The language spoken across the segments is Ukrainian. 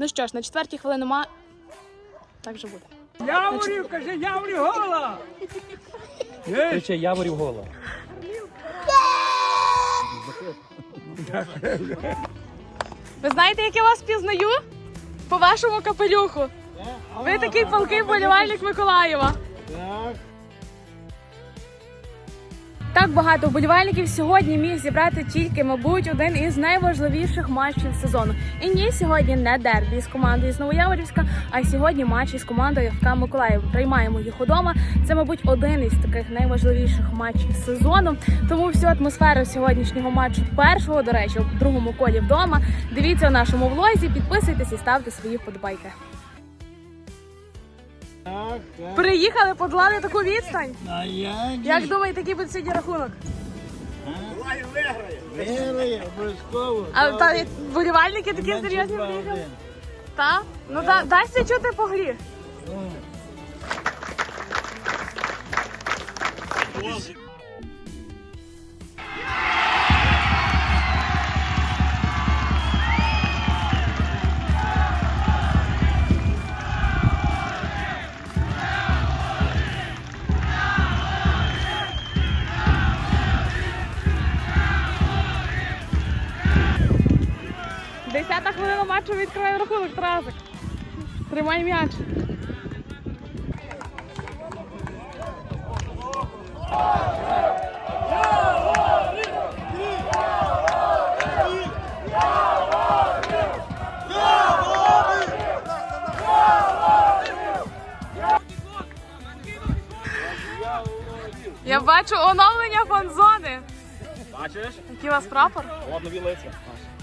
Ну що ж, на четвертій хвилині ма... Так же буде. Яворів, каже, Яворів гола! Криче Яворів гола. Ви знаєте, як я вас пізнаю? По вашому капелюху. Ви такий палкий болівальник Миколаєва. Так багато вболівальників сьогодні міг зібрати тільки, мабуть, один із найважливіших матчів сезону. І ні, сьогодні не дербі з командою з Новояворівська, а сьогодні матч із командою ФК Миколаїв. Приймаємо їх удома. Це, мабуть, один із таких найважливіших матчів сезону. Тому всю атмосферу сьогоднішнього матчу, першого, до речі, в другому колі вдома. Дивіться у нашому влозі, підписуйтесь і ставте свої вподобайки. Приїхали, подолали таку відстань. А я Як думаєте, який буде сьогодні рахунок? виграє, обов'язково. А та вболівальники такі серйозні приїхали? Так? Ну да, дасться чути по грі. Десята рахунок, Тарасик. Тримай м'яч. Я бачу оновлення фан-зони. Бачиш? Який у вас прапор? Лиця.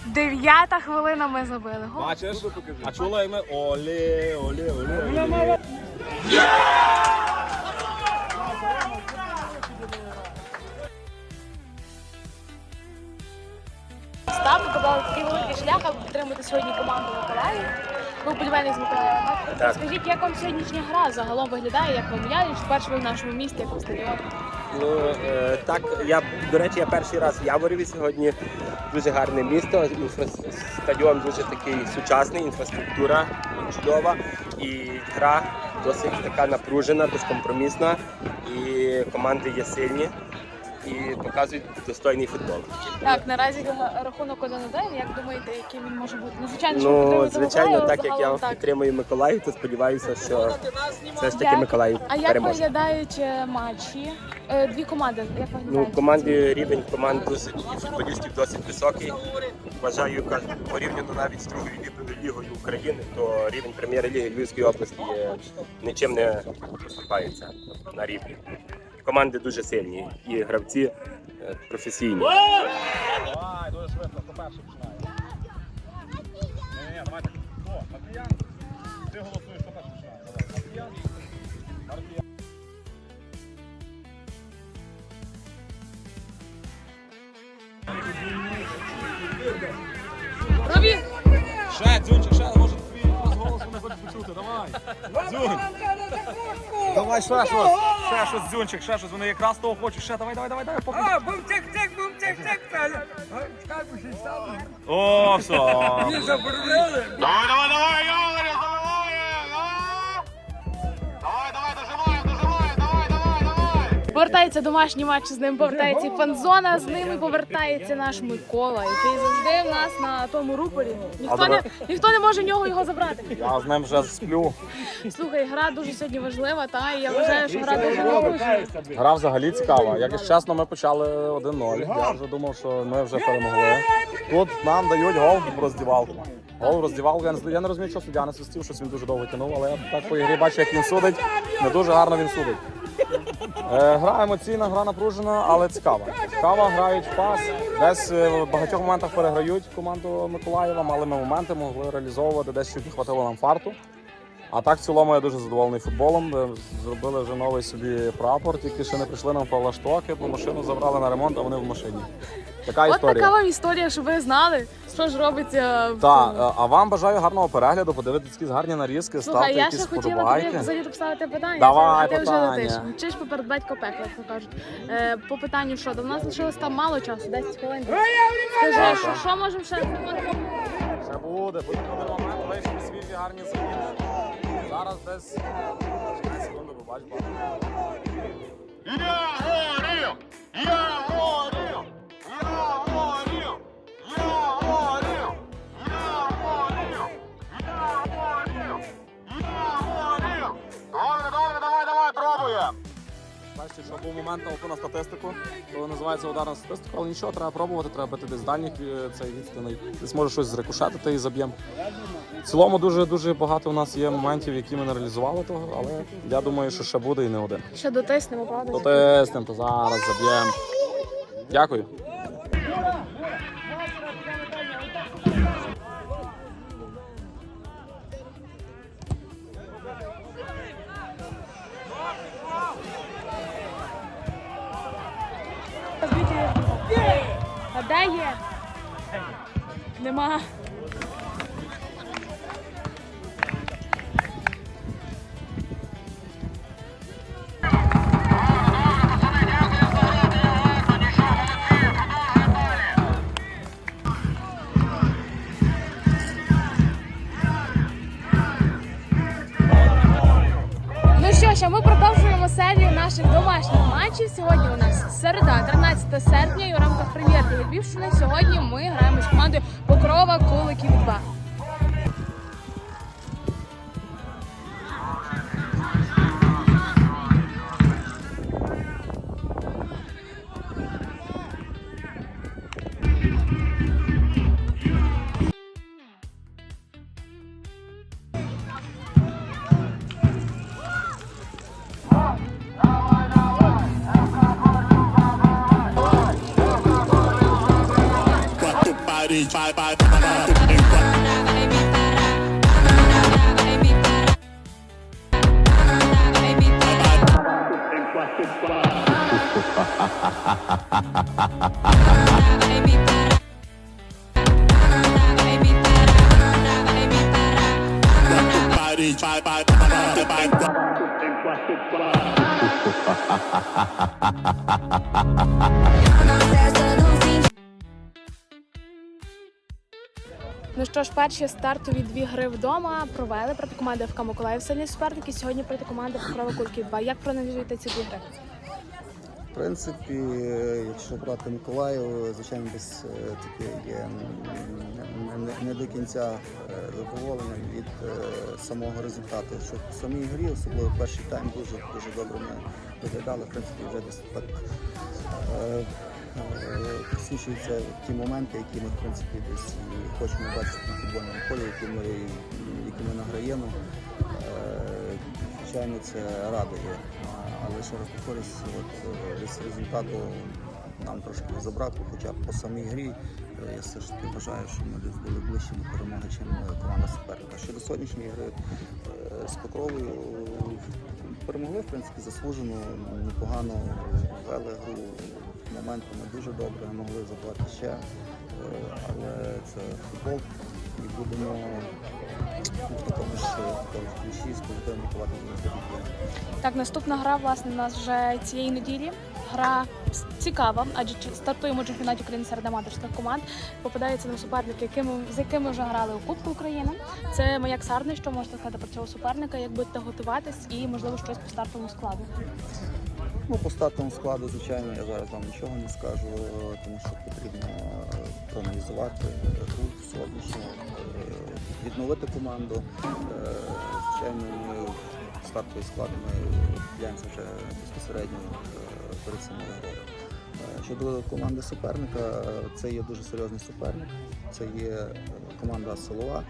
Дев'ята хвилина ми забили. Гол. Бачиш? А чула і ми оле, оле. Став подали такий великий шлях, аби підтримати сьогодні команду Миколаїв. Ви вболівальник з Миколаєва, так? Скажіть, як вам сьогоднішня гра загалом виглядає, як вам я, вперше ви в нашому місті, як у стадіоні? Ну е, так, я до речі, я перший раз в Яворові сьогодні. Дуже гарне місто. Стадіон дуже такий сучасний, інфраструктура чудова. І гра досить така напружена, безкомпромісна. І команди є сильні і показують достойний футбол. Так, наразі рахунок 1-1. Як думаєте, яким він може бути? Ну, звичайно, що Ну, підтримуєте звичайно, Миколаїв, так як я загалом так. підтримую Миколаїв, то сподіваюся, що все ж таки Як- Миколаїв А як переможе. виглядають е, матчі? Е, Дві команди, як Ну, виглядають? команді рівень команд досить і футболістів досить високий. Вважаю, порівняно навіть з другою лі- лігою України, то рівень прем'єр-ліги Львівської області є, нічим не поступається на рівні. Команди дуже сильні і гравці е, професійні. Давай, дуже швидко, хто перший починає. Ні, ні, давайте. Хто? Матвіян? Ти голосуєш, хто перший починає. Давай. Матвіян? Матвіян. Робі! Ще, Дзюнчик, не давай. Дзюнь. Давай, ще щось, ще щось, Дзюнчик, ще щось, вони якраз того хочуть, ще, давай, давай, давай, давай, поки. А, бум тек тек бум тек тек. Чекай, бо ще. О, все. Ні, заборонили. Давай, давай, давай, Повертається домашній матч з ним, повертається і фанзона, з ними повертається наш Микола, який завжди в нас на тому рупорі. Ніхто не, ніхто не може в нього його забрати. Я з ним вже сплю. Слухай, гра дуже сьогодні важлива, та і я вважаю, що гра дуже напружена. Гра взагалі цікава. Як чесно, ми почали 1-0. Я вже думав, що ми вже перемогли. Тут нам дають гол в роздівалку. Гол в роздівалку. Я не, я не розумію, що суддя не свистів, щось він дуже довго тянув, але я так по ігрі бачу, як він судить. Не дуже гарно він судить. Е, гра емоційна, гра напружена, але цікава. Цікава, грають в пас. Десь е, в багатьох моментах переграють команду Миколаєва, мали ми моменти могли реалізовувати, десь чуть не хватило нам фарту. А так, в цілому, я дуже задоволений футболом. Де Зробили вже новий собі прапор, тільки ще не прийшли нам флаштоки, бо машину забрали на ремонт, а вони в машині. Така От історія. така вам історія, щоб ви знали, що ж робиться в Так, е, а вам бажаю гарного перегляду, подивитися якісь гарні нарізки, Слухай, ставте я якісь ще хотіла тобі вподобайки. взагалі поставити питання, Давай, а ти вже летиш. Чи ж поперед батько пекло, як то кажуть. Е, по питанню, що до нас лишилось там мало часу, 10 хвилин. Скажи, що, що можемо ще? Ще буде, буде момент, вийшли гарні заміни. Зараз десь 15 секунд, побач, Я горів! Я горів! Я горів! Я горів! Я горів! Я горів! Я горів! Добре, добре, давай, давай, пробуємо! Бачите, що був момент на на статистику, то називається ударна статистика, але нічого, треба пробувати, треба бити десь дальніх е, цей відстаний. Десь може щось зрикошетити і заб'ємо. В цілому дуже дуже багато у нас є моментів, які ми не реалізували того, але я думаю, що ще буде і не один. Ще дотиснемо, правда? Дотиснемо, то зараз заб'ємо. Дякую. А де є? Нема. Що ми продовжуємо серію наших домашніх матчів. Сьогодні у нас середа, 13 серпня, і у рамках прем'єр-ліги Львівщини. Сьогодні ми граємо з командою Покрова Куликів 2. Ну що ж, перші стартові дві гри вдома провели проти команди ФК Миколаїв сильні суперники. Сьогодні проти команди Покрова Куликів 2. Як проаналізуєте ці дві гри? Принципі, якщо брати Миколаїв, звичайно, десь е, таке є не, до кінця е, задоволення від е, самого результату. Що в самій грі, особливо перший тайм, дуже дуже добре ми виглядали. В принципі, вже десь так присвічуються ті моменти, які ми в принципі десь хочемо бачити на футбольному полі, які ми, які ми награємо. Звичайно, це радує. Але ще раз повторюсь, от е, десь результату нам трошки забракло, хоча б по самій грі. е, Я все ж таки вважаю, що ми десь були ближче до перемоги, ніж команда суперника. Щодо сьогоднішньої гри е, з Покровою перемогли, в принципі, заслужено, непогано вели гру моментами дуже добре, могли забувати ще. Е, Але це футбол і будемо Так, наступна гра, власне, у нас вже цієї неділі. Гра цікава, адже стартуємо в чемпіонаті України серед аматорських команд. Попадаються на суперники, якими, з якими вже грали у Кубку України. Це Маяк Сарний. Що можете сказати про цього суперника? Як будете готуватись і можливо щось по стартовому складу? Ну, по стартовому складу, звичайно, я зараз вам нічого не скажу, тому що потрібно е, проаналізувати гру сьогоднішню, е, відновити команду. Е, Звичайно, ми стартовий склад ми ділянці вже безпосередньо е, перед самою грою. Е, Щодо команди суперника, це є дуже серйозний суперник. Це є команда силова,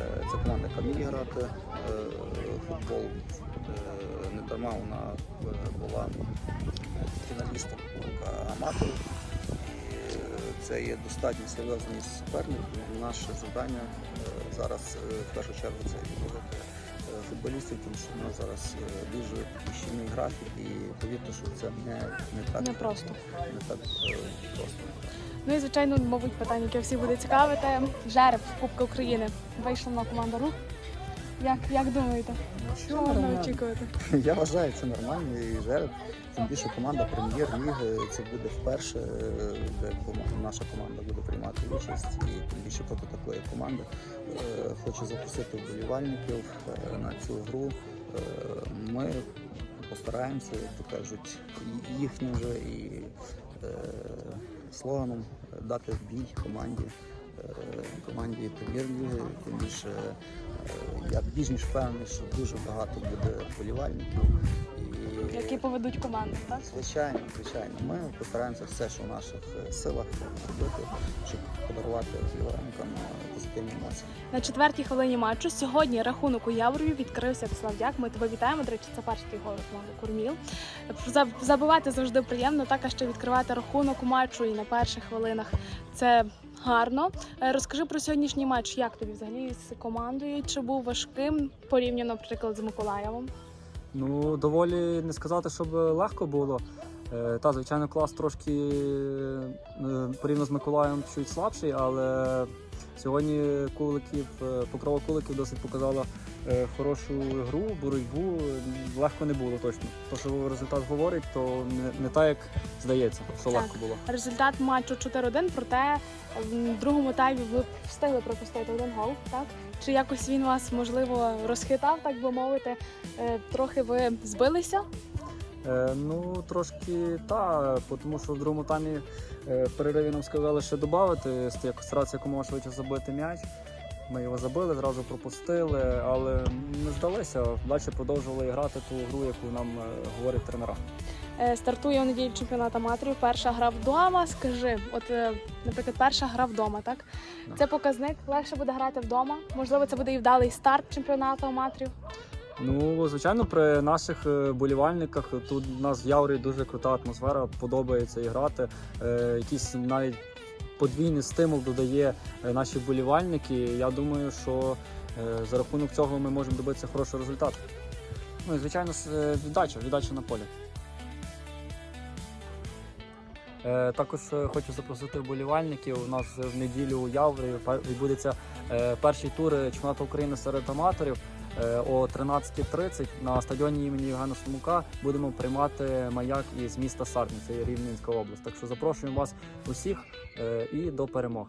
е, це команда, яка вміє грати футбол. Не дарма вона була фіналістом аматорів. Це є достатньо серйозний суперник. Наше завдання е, зараз е, в першу чергу це відновити е, футболістів, тому що у нас зараз дуже щільний графік і повірте, що це не, не так Не просто. не так просто. Ну і звичайно, мабуть, питання, яке всі буде цікавити. Жереб Кубка України вийшла на команду рух. Як, як думаєте? Що можна очікувати? Я вважаю, це нормально і жереб. Тим більше команда прем'єр-ліги. Це буде вперше, е, де наша команда буде приймати участь. І тим більше проти такої команди. Е, Хочу запросити вболівальників е, на цю гру. Ми постараємося, як то кажуть, їхнім же і слоганом дати бій команді. Команді прем'єр-ліги, тим більше е, я більш ніж впевнений, що дуже багато буде вболівальників. І, Які поведуть команду, так? Звичайно, звичайно. Ми постараємося все, що в наших е, силах зробити, щоб подарувати вболівальникам е, позитивні емоції. На четвертій хвилині матчу сьогодні рахунок у Яворові відкрився Славдяк. Ми тебе вітаємо. До речі, це перший твій гол команди Курміл. За- Забивати завжди приємно, так а ще відкривати рахунок у матчу і на перших хвилинах. Це гарно. Е, Розкажи про сьогоднішній матч. Як тобі взагалі з командою? Чи був важким порівняно, наприклад, з Миколаєвом? Ну, доволі не сказати, щоб легко було. Е, Та, звичайно, клас трошки е, порівняно з Миколаєм чуть слабший, але сьогодні куликів, е, покрова куликів досить показала е, хорошу гру, боротьбу. Легко не було точно. То, що результат говорить, то не, не так, як здається, що Так. легко було. Результат матчу 4-1, проте в другому таймі ви встигли пропустити один гол, так? Чи якось він вас можливо розхитав, так би мовити? Е, Трохи ви збилися? Е, ну, трошки та, тому що в другому таймі е, в перериві нам сказали ще додати, старатися якомога швидше забити м'яч. Ми його забили, зразу пропустили, але не здалися. Далі продовжували грати ту гру, яку нам е, говорять тренера. Стартує у неділю чемпіонат аматорів. Перша гра вдома. Скажи, от, наприклад, перша гра вдома, так? Це показник. Легше буде грати вдома. Можливо, це буде і вдалий старт чемпіонату аматорів. Ну, звичайно, при наших е, болівальниках тут у нас в Яурі дуже крута атмосфера, подобається і грати. Е, якийсь навіть подвійний стимул додає е, наші болівальники. Я думаю, що е, за рахунок цього ми можемо добитися хорошого результату. Ну і звичайно, е, віддача, віддача на полі. Також хочу запросити вболівальників. У нас в неділю у Яврі відбудеться перший тур чемпіонату України серед аматорів. Е, О 13.30 на стадіоні імені Євгена Сумука будемо приймати маяк із міста Сарні, це Рівненська область. Так що запрошуємо вас усіх е, і до перемог.